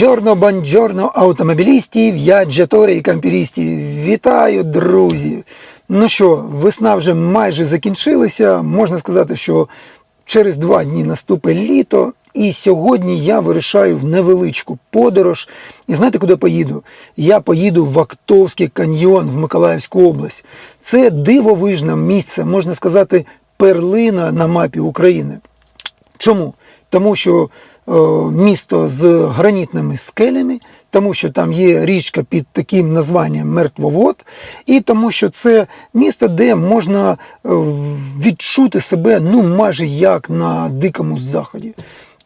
Бонджорно, бонджорно, автомобілістів, в'яджаторі і кампірістів. Вітаю, друзі! Ну що, весна вже майже закінчилася. Можна сказати, що через два дні наступить літо. І сьогодні я вирішаю в невеличку подорож. І знаєте, куди поїду? Я поїду в Актовський каньйон в Миколаївську область. Це дивовижне місце, можна сказати, перлина на мапі України. Чому? Тому що місто з гранітними скелями, тому що там є річка під таким названням Мертвовод, і тому що це місто, де можна е, відчути себе ну майже як на дикому заході.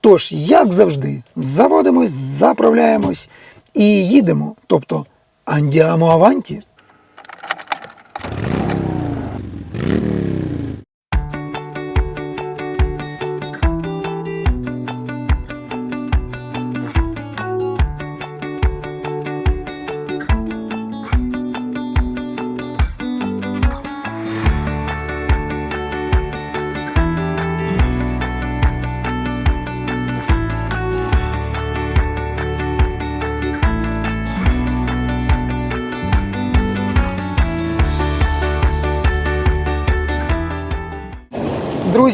Тож, як завжди, заводимось, заправляємось і їдемо. Тобто андіамо аванті.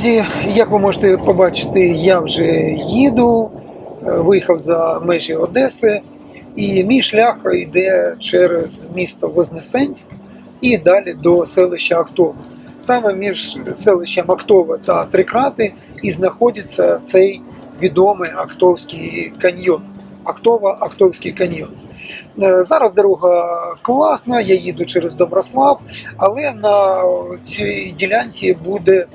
Друзі, як ви можете побачити, я вже їду, е, виїхав за межі Одеси, і мій шлях йде через місто Вознесенськ і далі до селища Актова. Саме між селищем Актова та Трикрати і знаходиться цей відомий Актовський каньйон. Актова Актовський каньйон. Е, Зараз дорога класна, я їду через Доброслав, але на цій ділянці буде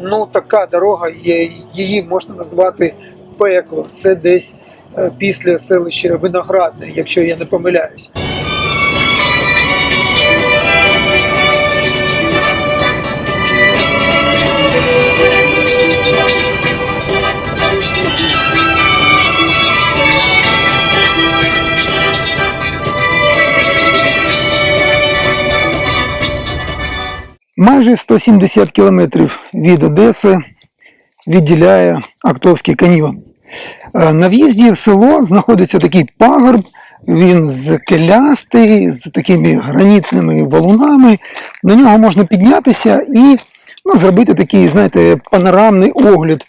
ну, така дорога, її можна назвати пекло. Це десь е, після селища Виноградне, якщо я не помиляюсь. Майже 170 кілометрів від Одеси відділяє Актовський каньйон. Е, На в'їзді в село знаходиться такий пагорб, він скелястий, з такими гранітними валунами. На нього можна піднятися і ну, зробити такий, знаєте, панорамний огляд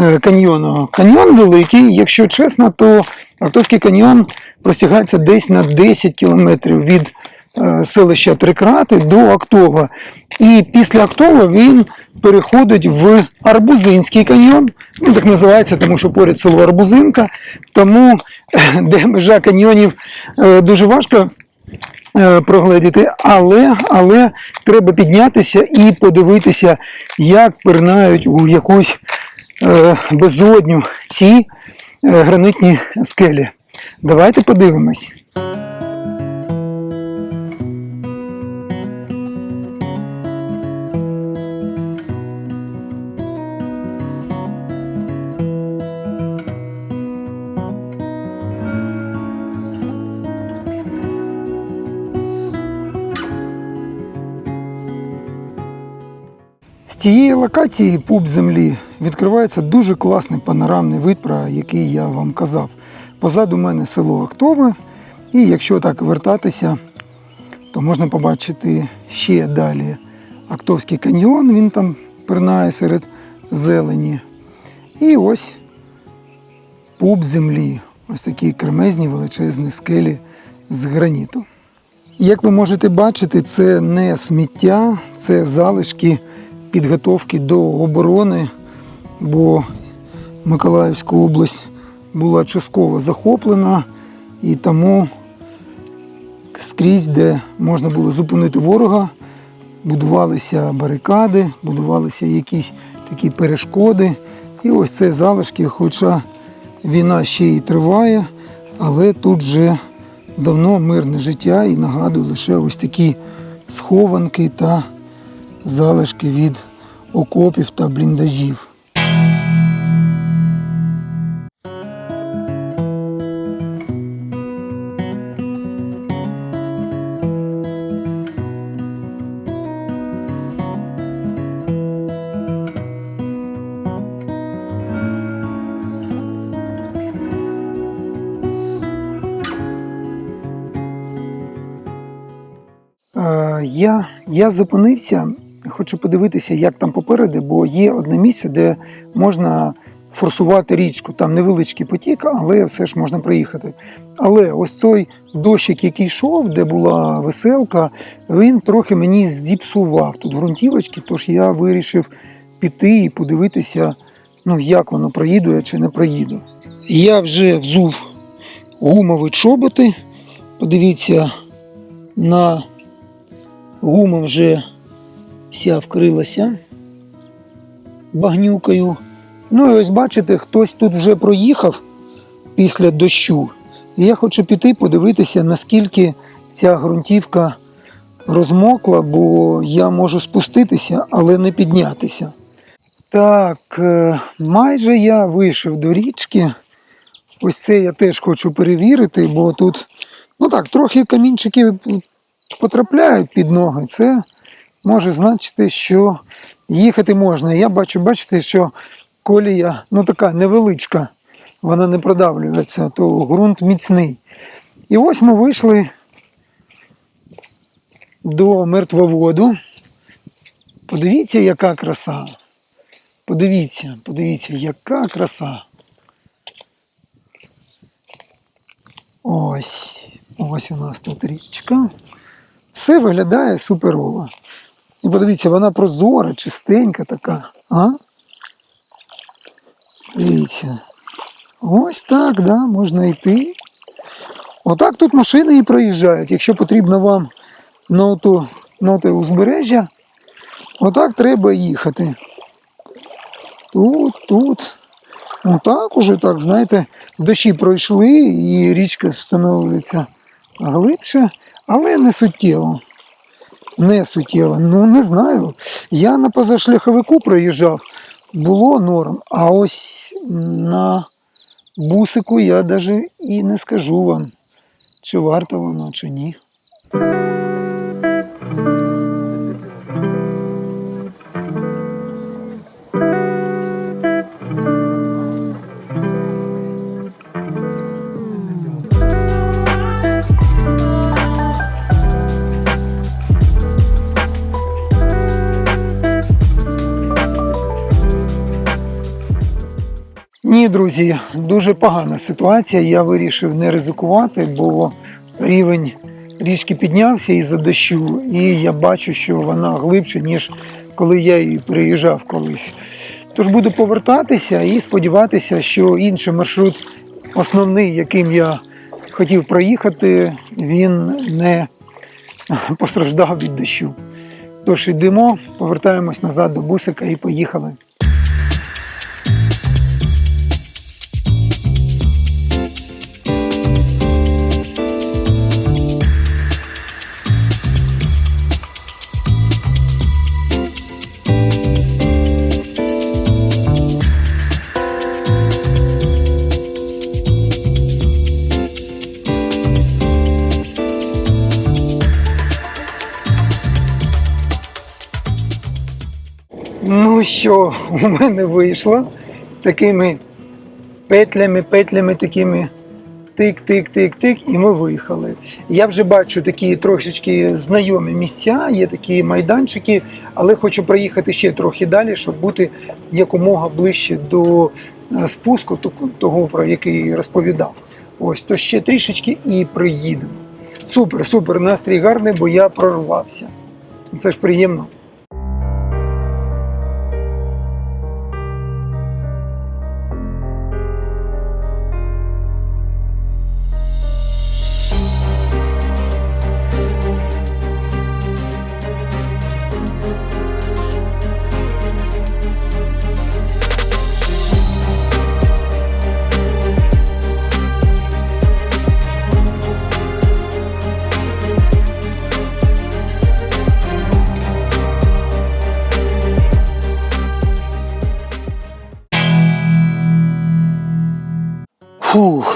е, каньйону. Каньйон великий, якщо чесно, то Актовський каньйон простягається десь на 10 кілометрів від селища Трикрати до Актова. І після Актова він переходить в Арбузинський каньйон. Він так називається, тому що поряд село Арбузинка. Тому де межа каньйонів е, дуже важко е, прогледіти, але, але треба піднятися і подивитися, як пирнають у якусь е, безодню ці е, гранитні скелі. Давайте подивимось. Цієї локації пуп землі відкривається дуже класний панорамний вид, про який я вам казав. Позаду мене село Актове, і якщо так вертатися, то можна побачити ще далі Актовський каньйон, він там пирнає серед зелені. І ось пуп землі. Ось такі кремезні величезні скелі з граніту. Як ви можете бачити, це не сміття, це залишки підготовки до оборони, бо Миколаївська область була частково захоплена і тому скрізь, де можна було зупинити ворога, будувалися барикади, будувалися якісь такі перешкоди. І ось це залишки, хоча війна ще і триває, але тут же давно мирне життя і нагадую лише ось такі схованки та залишки від окопів та бліндажів. Е, я я зупинився хочу подивитися, як там попереду, бо є одне місце, де можна форсувати річку. Там невеличкий потік, але все ж можна проїхати. Але ось той дощик, який йшов, де була веселка, він трохи мені зіпсував тут ґрунтівочки, тож я вирішив піти і подивитися, ну, як воно проїду чи не проїду. Я вже взув гумові чоботи. Подивіться, на гума вже вся вкрилася багнюкою. Ну і ось бачите, хтось тут вже проїхав після дощу. І я хочу піти подивитися, наскільки ця ґрунтівка розмокла, бо я можу спуститися, але не піднятися. Так, е, майже я вийшов до річки. Ось це я теж хочу перевірити, бо тут, ну так, трохи камінчики потрапляють під ноги. Це може значити, що їхати можна. Я бачу, бачите, що колія ну така невеличка, вона не продавлюється, то ґрунт міцний. І ось ми вийшли до мертвоводу. Подивіться, яка краса. Подивіться, подивіться, яка краса. Ось, ось у нас тут річка. Все виглядає суперово. І подивіться, вона прозора, чистенька така. А? Дивіться. Ось так, да, можна йти. Отак тут машини і проїжджають. Якщо потрібно вам на ото, на узбережжя, отак треба їхати. Тут, тут. Ну так уже так, знаєте, дощі пройшли і річка становиться глибше, але не суттєво. Не суттєво. Ну не знаю. Я на позашляховику проїжджав, було норм, а ось на бусику я навіть і не скажу вам, чи варто воно, чи ні. Ні, друзі, дуже погана ситуація. Я вирішив не ризикувати, бо рівень річки піднявся із-за дощу, і я бачу, що вона глибше, ніж коли я її переїжджав колись. Тож буду повертатися і сподіватися, що інший маршрут, основний, яким я хотів проїхати, він не постраждав від дощу. Тож йдемо, повертаємось назад до бусика і поїхали. Що, у мене вийшло такими петлями, петлями такими тик-тик-тик-тик, і ми виїхали. Я вже бачу такі трошечки знайомі місця, є такі майданчики, але хочу проїхати ще трохи далі, щоб бути якомога ближче до е, спуску, того, про який розповідав. Ось, то ще трішечки і приїдемо. Супер, супер, настрій гарний, бо я прорвався. Це ж приємно.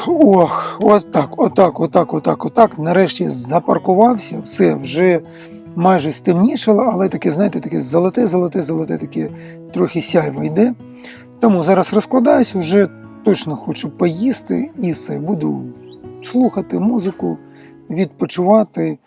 Ох, отак, отак, отак, отак, отак. Нарешті запаркувався, все вже майже стемнішало, але таке, знаєте, таке золоте, золоте, золоте, таке трохи сяйво йде. Тому зараз розкладаюсь, вже точно хочу поїсти і все. Буду слухати музику, відпочивати.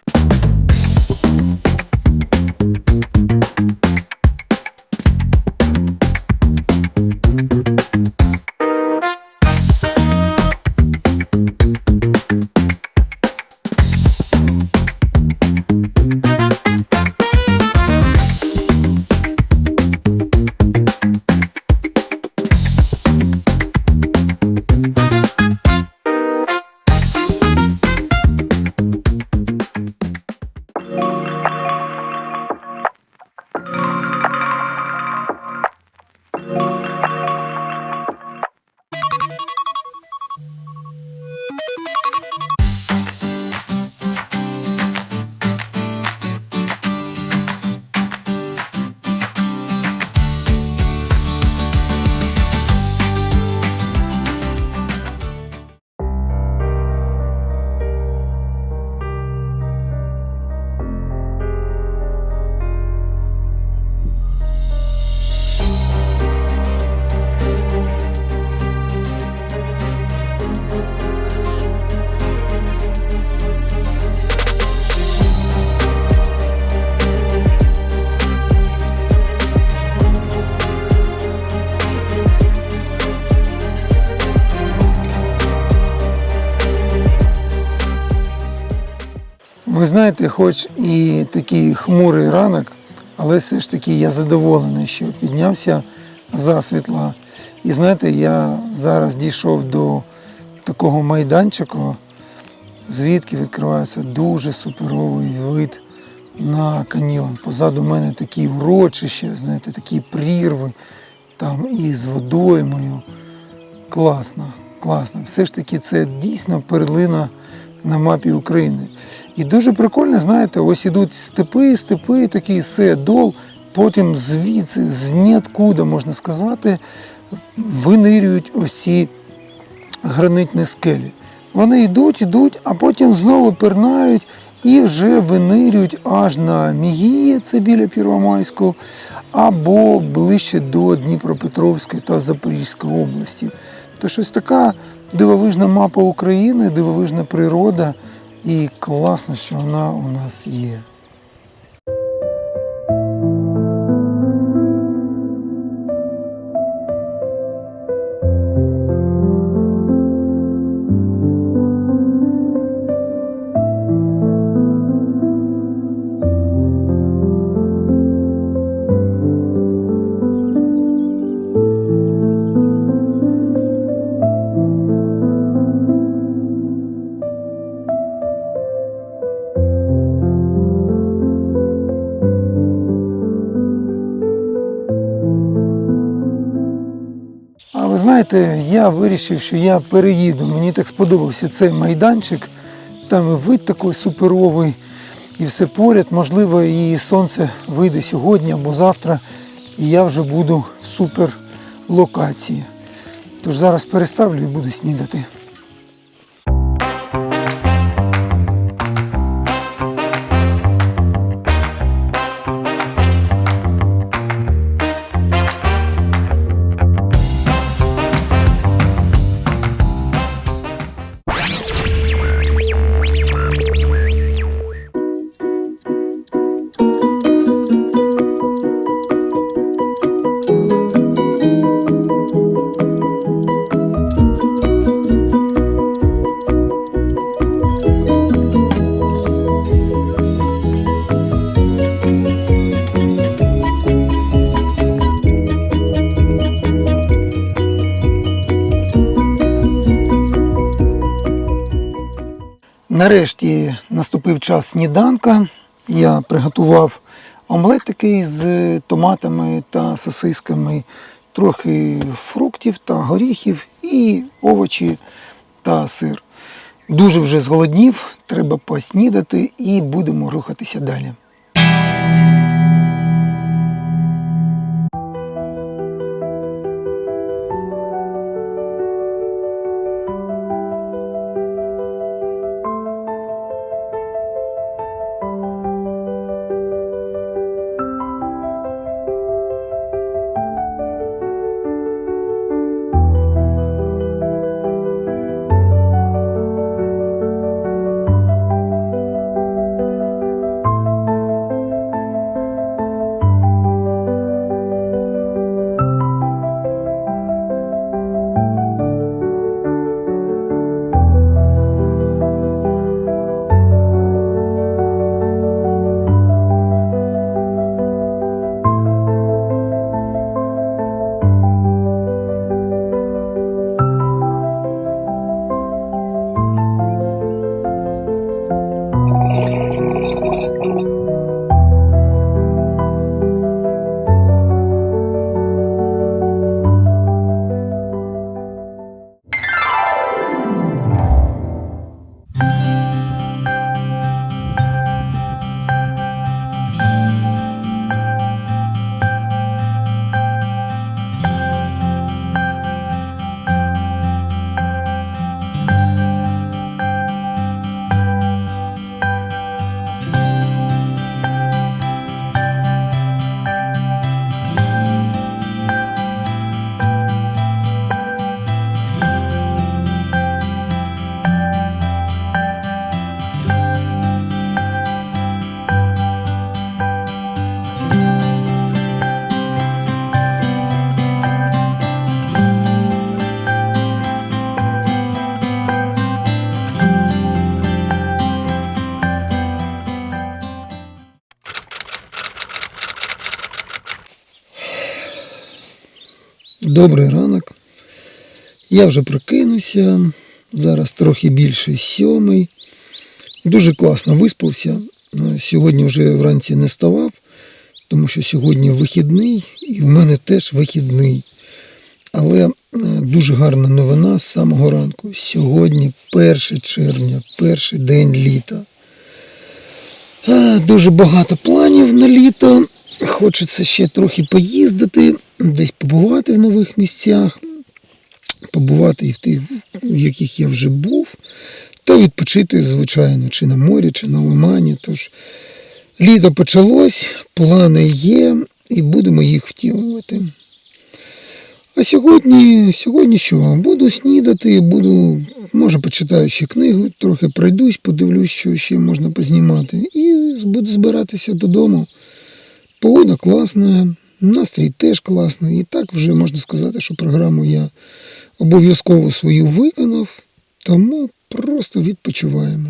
Ви знаєте, хоч і такий хмурий ранок, але все ж таки я задоволений, що піднявся засвітла. І знаєте, я зараз дійшов до такого майданчику, звідки відкривається дуже суперовий вид на каньйон. Позаду мене такі урочища, знаєте, такі прірви там із водоймою. Класно, класно. Все ж таки, це дійсно перлина на мапі України. І дуже прикольно, знаєте, ось ідуть степи, степи, такі все, дол, потім звідси, з ніоткуда, можна сказати, винирюють ось ці гранитні скелі. Вони йдуть, йдуть, а потім знову пирнають і вже винирюють аж на Мігії, це біля Первомайського, або ближче до Дніпропетровської та Запорізької області. То щось така дивовижна мапа України, дивовижна природа, і класно, що вона у нас є. Знаєте, я вирішив, що я переїду. Мені так сподобався цей майданчик. Там вид такий суперовий, і все поряд. Можливо, і сонце вийде сьогодні або завтра, і я вже буду в супер локації. Тож зараз переставлю і буду снідати. Нарешті наступив час сніданка. Я приготував омлет такий з томатами та сосисками, трохи фруктів та горіхів і овочі та сир. Дуже вже зголоднів, треба поснідати і будемо рухатися далі. Добрий ранок. Я вже прокинувся. Зараз трохи більше сьомий. Дуже класно виспався. Е, Сьогодні вже вранці не ставав, тому що сьогодні вихідний, і в мене теж вихідний. Але е, дуже гарна новина з самого ранку. Сьогодні 1 червня, перший день літа. Е, Дуже багато планів на літо. Хочеться ще трохи поїздити, десь побувати в нових місцях, побувати і в тих, в яких я вже був, та відпочити, звичайно, чи на морі, чи на лимані. Тож літо почалось, плани є, і будемо їх втілювати. А сьогодні, сьогодні що? Буду снідати, буду, може, почитаю ще книгу, трохи пройдусь, подивлюсь, що ще можна познімати. І буду збиратися додому. Погода класна, настрій теж класний. І так вже можна сказати, що програму я обов'язково свою виконав, тому просто відпочиваємо.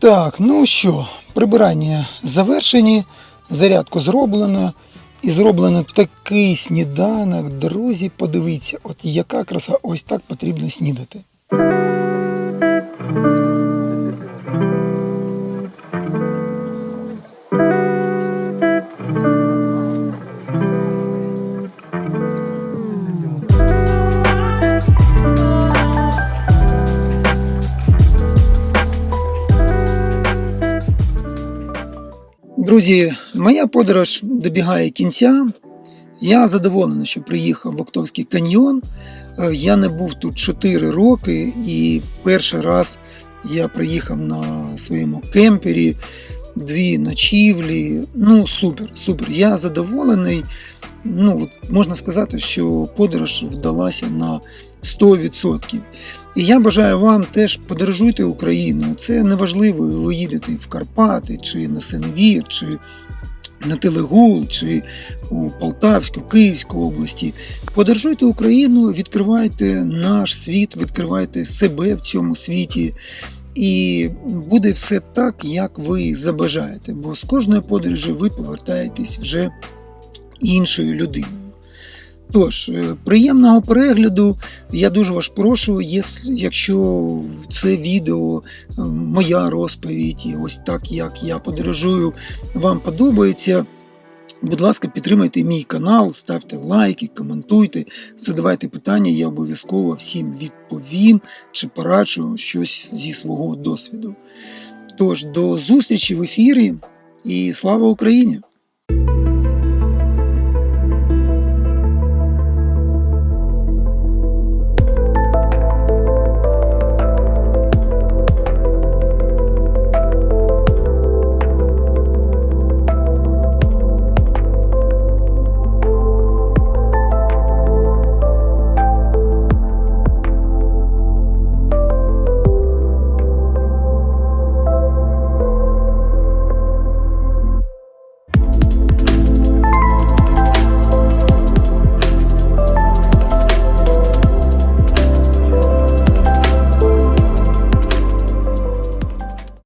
Так, ну що, прибирання завершені, зарядку зроблено. І зроблено такий сніданок. Друзі, подивіться, от яка краса, ось так потрібно снідати. Друзі, моя подорож добігає кінця. Я задоволений, що приїхав в Октовський каньйон. Е, Я не був тут 4 роки, і перший раз я приїхав на своєму кемпері, дві ночівлі. Ну, супер, супер. Я задоволений. Ну, можна сказати, що подорож вдалася на 100%. І я бажаю вам теж подорожуйте Україною. Це неважливо, ви їдете в Карпати, чи на Синевір, чи на Телегул, чи у Полтавську, Київську області. Подорожуйте Україну, відкривайте наш світ, відкривайте себе в цьому світі. І буде все так, як ви забажаєте. Бо з кожної подорожі ви повертаєтесь вже іншою людиною. Тож, е, приємного перегляду. Я дуже вас прошу, якщо це відео, е, моя розповідь, і ось так, як я подорожую, вам подобається. Будь ласка, підтримайте мій канал, ставте лайки, коментуйте, задавайте питання, я обов'язково всім відповім чи пораджу щось зі свого досвіду. Тож, до зустрічі в ефірі і слава Україні!